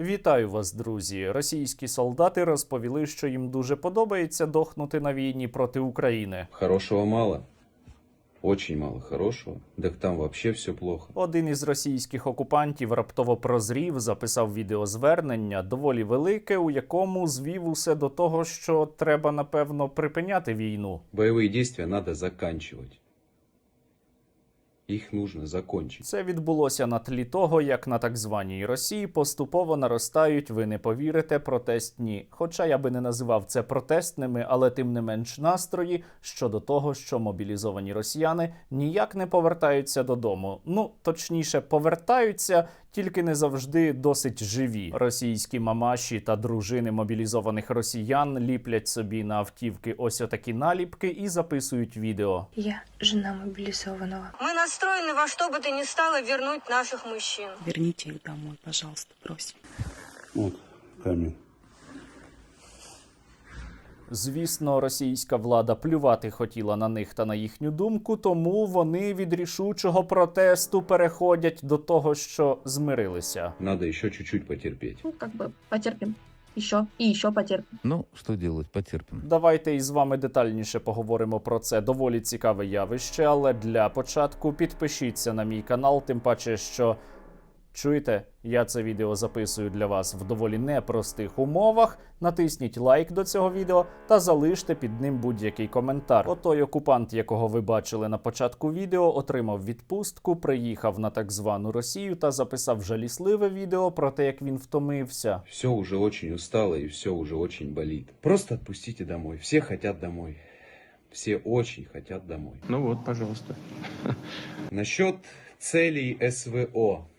Вітаю вас, друзі! Російські солдати розповіли, що їм дуже подобається дохнути на війні проти України. Хорошего мало. Очень мало хорошего. Так там вообще все плохо. Один із російських окупантів раптово прозрів, записав відеозвернення доволі велике, у якому звів усе до того, що треба напевно припиняти війну. Боевые действия надо заканчивать. Их нужно закончить. Це відбулося на тлі того, як на так званій Росії поступово наростають, ви не повірите, протестні. Хоча я би не називав це протестними, але тим не менш настрої щодо того, що мобілізовані росіяни ніяк не повертаються додому. Ну точніше, повертаються, тільки не завжди досить живі. Російські мамаші та дружини мобілізованих росіян ліплять собі на автівки ось отакі наліпки і записують відео. Я жена мобилизованного. Мы настроены во что бы то ни стало вернуть наших мужчин. Верните их домой, пожалуйста, просим. Вот камень. Звісно, російська влада плювати хотіла на них та на їхню думку, тому вони від рішучого протесту переходять до того, що змирилися. Надо еще чуть-чуть потерпеть. Ну, как бы потерпим. Еще и еще потерпим. Ну, что делать, потерпим. Давайте із вами детальніше поговоримо про це доволі цікаве явище, але для початку підпишіться на мій канал, тим паче, що чуєте, я це відео записую для вас в доволі непростих умовах. Натисніть лайк до цього відео та залиште під ним будь-який коментар. Отой окупант, якого ви бачили на початку відео, отримав відпустку, приїхав на так звану Росію та записав жалісливе відео про те, як він втомився. Все уже очень устало и все уже очень болит. Просто отпустите домой. Все хотят домой. Все очень хотят домой. Ну вот, пожалуйста. Насчет целей СВО.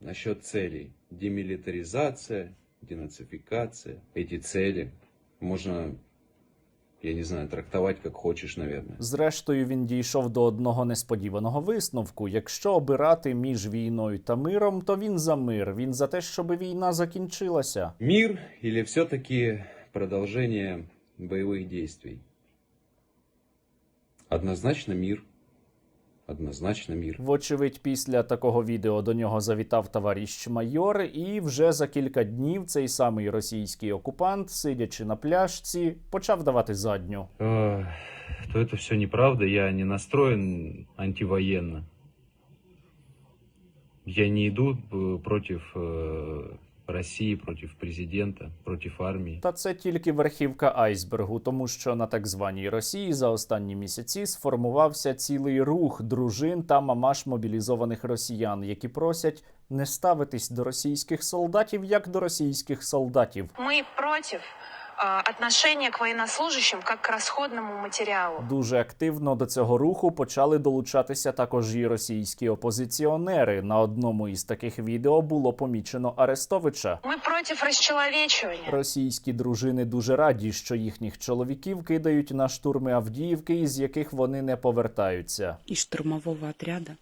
Насчет целей. Демилитаризация, денацификация. Эти цели можно, я не знаю, трактовать как хочешь, наверное. Зрештою, він дійшов до одного несподіваного висновку: якщо обирати між війною та миром, то він за мир. Він за те, щоб війна закінчилася. Мир или все-таки продолжение боевых действий? Однозначно мир. Однозначно мир. Вочевидь, після такого відео до нього завітав товариш майор, і вже за кілька днів цей самий російський окупант, сидячи на пляжці, почав давати задню. э, то это все неправда. Я не настроен антивоенно. Я не иду э, против проти президента, проти армії. Та це тільки верхівка айсбергу, тому що на так званій Росії за останні місяці сформувався цілий рух дружин та мамаш мобілізованих росіян, які просять не ставитись до російських солдатів як до російських солдатів. Ми против а, отношения к военнослужащим как к расходному материалу. Дуже активно до цього руху почали долучатися також і російські опозиціонери. На одному із таких відео було помічено Арестовича. Мы против расчеловечивания. Російські дружини дуже раді, що їхніх чоловіків кидають на штурми Авдіївки, із яких вони не повертаються. Из штурмового отряда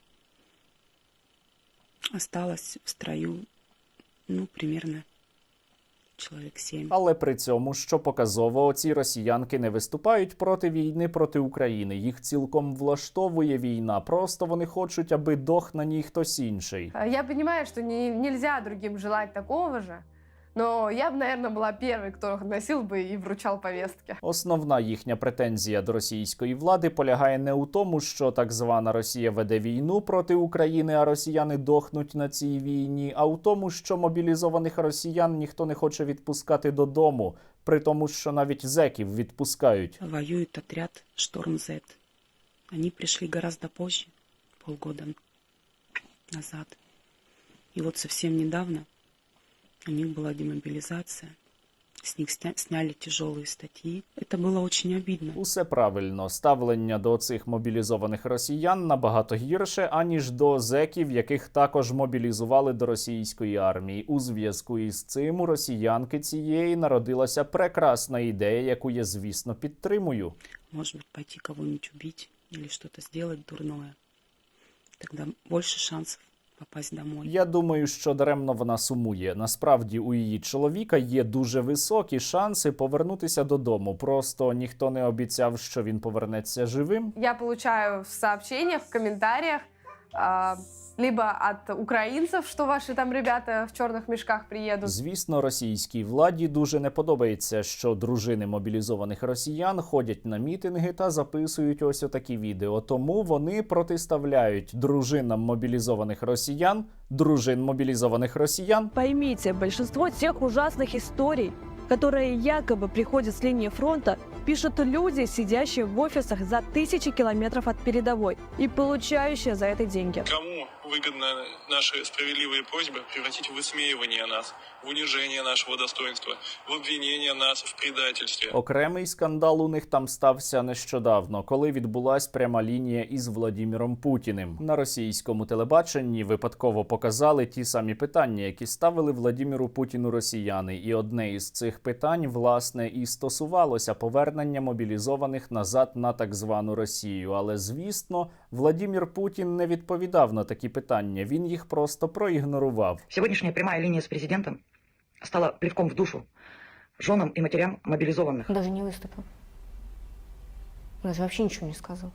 осталось в строю, ну, примерно человек сім. Але при цьому, що показово, ці росіянки не виступають проти війни проти України. Їх цілком влаштовує війна. Просто вони хочуть, аби дох на ній хтось інший. Я розумію, що не, можна другим желати такого же, но я бы, наверное, была первой, кто носил бы и вручал повестки. Основна їхня претензія до російської влади полягає не у тому, що так звана Росія веде війну проти України, а росіяни дохнуть на цій війні, а у тому, що мобілізованих росіян ніхто не хоче відпускати додому, при тому, що навіть зеків відпускають. Воюет отряд Шторм Z. Они пришли гораздо позже, полгода назад. И вот совсем недавно у них была демобилизация. С них сня- сняли тяжелые статьи. Это было очень обидно. Усе правильно, ставлення до цих мобілізованих росіян набагато гірше, аніж до зеків, яких також мобілізували до російської армії. У зв'язку із цим у росіянки цієї народилася прекрасна ідея, яку я, звісно, підтримую. Может быть, пойти кого-нибудь убить или что-то сделать дурное. Тогда больше шансов попасть домой. Я думаю, що даремно вона сумує. Насправді у її чоловіка є дуже високі шанси повернутися додому. Просто ніхто не обіцяв, що він повернеться живим. Я получаю в сообщениях, в комментариях а, либо от украинцев, что ваши там ребята в черных мешках приедут. Звісно, російській владі дуже не подобається, що дружини мобілізованих росіян ходять на мітинги та записують ось отакі відео. Тому вони протиставляють дружинам мобілізованих росіян, дружин мобілізованих росіян Поймите, большинство тех ужасных историй, которые якобы приходят с линии фронта, пишут люди, сидящие в офисах за тысячи километров от передовой и получающие за это деньги. Кому выгодно наши справедливые просьбы превратить в высмеивание нас, в унижение нашего достоинства, в обвинение нас в предательстве? Окремий скандал у них там стався нещодавно, коли відбулась пряма лінія із Владіміром Путіним. На російському телебаченні випадково показали ті самі питання, які ставили Владіміру Путіну росіяни. І одне із цих питань, власне, і стосувалося повернення мобілізованих назад на так звану Росію. Але звісно, Владімір Путін не відповідав на такі питання. Він їх просто проігнорував. Сегодняшняя прямая линия с президентом стала плевком в душу женам и матерям мобилизованных. Даже не выступил. Он даже вообще ничего не сказал.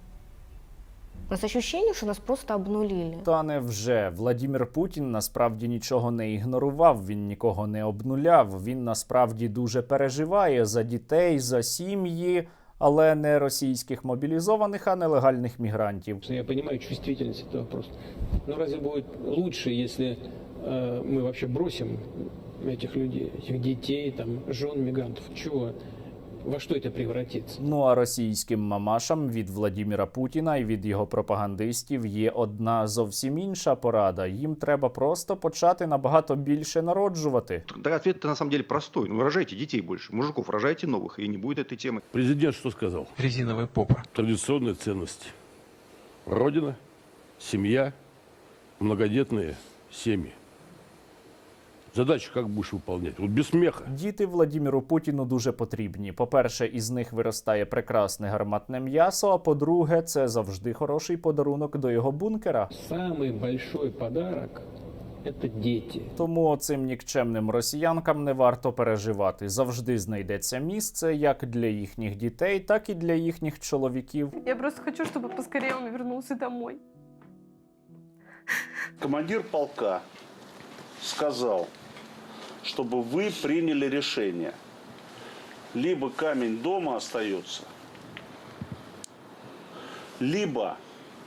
У нас ощущение, что нас просто обнулили. Та невже Владімір Путін насправді нічого не ігнорував, він нікого не обнуляв. Він насправді дуже переживає за дітей, за сім'ї, але не російських мобілізованих, а нелегальних мігрантів. Я понимаю чувствительность этого вопроса. Но разве будет лучше, если э, мы вообще бросим этих людей, этих детей, там, жен мигрантов? Чего? Во что это превратится? Ну а російським мамашам від Владіміра Путіна і від його пропагандистів є одна зовсім інша порада. Їм треба просто почати набагато більше народжувати. Да, ответ-то на самом деле простой. Ну, рожайте детей больше. Мужиков рожайте новых, и не будет этой темы. Президент что сказал? Резиновая попа. Традиционные ценности. Родина, семья, многодетные семьи. Задачу как будешь выполнять? Вот без смеха. Діти Владіміру Путіну дуже потрібні. По-перше, із них виростає прекрасне гарматне м'ясо. А по-друге, це завжди хороший подарунок до його бункера. Самый большой подарок – это дети. Тому оцим нікчемним росіянкам не варто переживати. Завжди знайдеться місце як для їхніх дітей, так і для їхніх чоловіків. Я просто хочу, чтобы поскорее он вернулся домой. Командир полка сказал, чтобы вы приняли решение. Либо камень дома остается, либо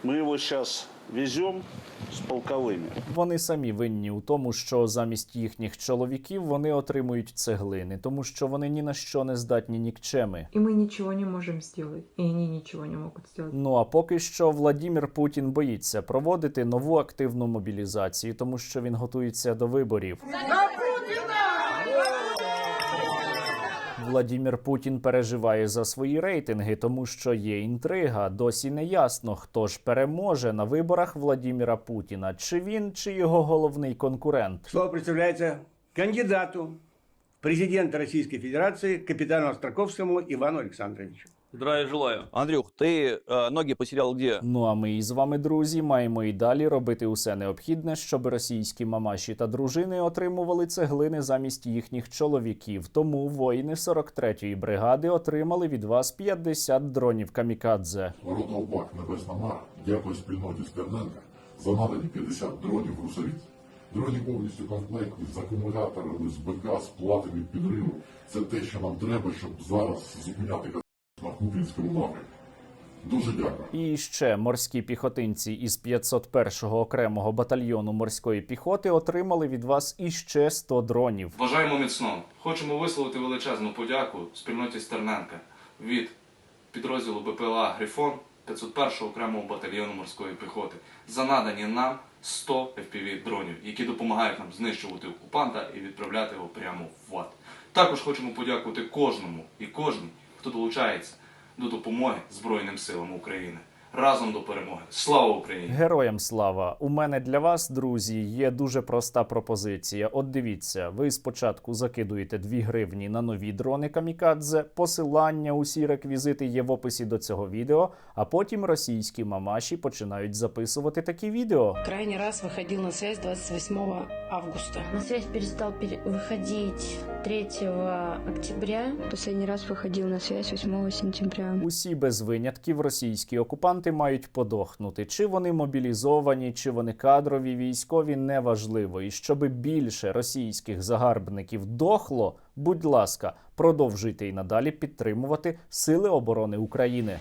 мы его сейчас везем с полковими. Вони самі винні у тому, що замість їхніх чоловіків вони отримують цеглини, тому що вони ні на що не здатні нікчеми. І ми нічого не можемо зробити, і они нічого не можуть зробити. Ну а поки що Владімір Путін боїться проводити нову активну мобілізацію, тому що він готується до виборів. Владімір Путін переживає за свої рейтинги, тому що є інтрига. Досі не ясно, хто ж переможе на виборах Владіміра Путіна, чи він, чи його головний конкурент. Слово представляється кандидату президента Російської Федерації капітану Остраковському Івану Александровичу. Здравия желаю. Андрюх, ты ноги потерял где? Ну а ми із вами, друзі, маємо і далі робити усе необхідне, щоб російські мамаші та дружини отримували цеглини замість їхніх чоловіків. Тому воїни 43-ї бригади отримали від вас 50 дронів камікадзе. Ротовбак Небесна Мар дякую спільноті Стерненка за надані 50 дронів русовіць. Дроні повністю комплектні з акумуляторами, з БК, з платами підриву. Це те, що нам треба, щоб зараз зупиняти Купінському напрямку. Дуже дякую. І ще морські піхотинці із 501-го окремого батальйону морської піхоти отримали від вас іще 100 дронів. Бажаємо міцно. Хочемо висловити величезну подяку спільноті Стерненка від підрозділу БПЛА Грифон 501 окремого батальйону морської піхоти за надані нам 100 FPV дронів, які допомагають нам знищувати окупанта і відправляти його прямо в ад. Також хочемо подякувати кожному і кожній, хто долучається до допомоги Збройним силам України. Разом до перемоги. Слава Україні! Героям слава! У мене для вас, друзі, є дуже проста пропозиція. От дивіться, ви спочатку закидуєте 2 гривні на нові дрони камікадзе. Посилання, усі реквізити є в описі до цього відео. А потім російські мамаші починають записувати такі відео. Крайний раз выходил на связь 28 августа. На связь перестал выходить 3 октября. Последний раз выходил на связь 8 сентября. Усі без винятків російські окупанти мають подохнути. Чи вони мобілізовані, чи вони кадрові військові, неважливо. І щоби більше російських загарбників дохло, будь ласка, продовжуйте і надалі підтримувати Сили оборони України.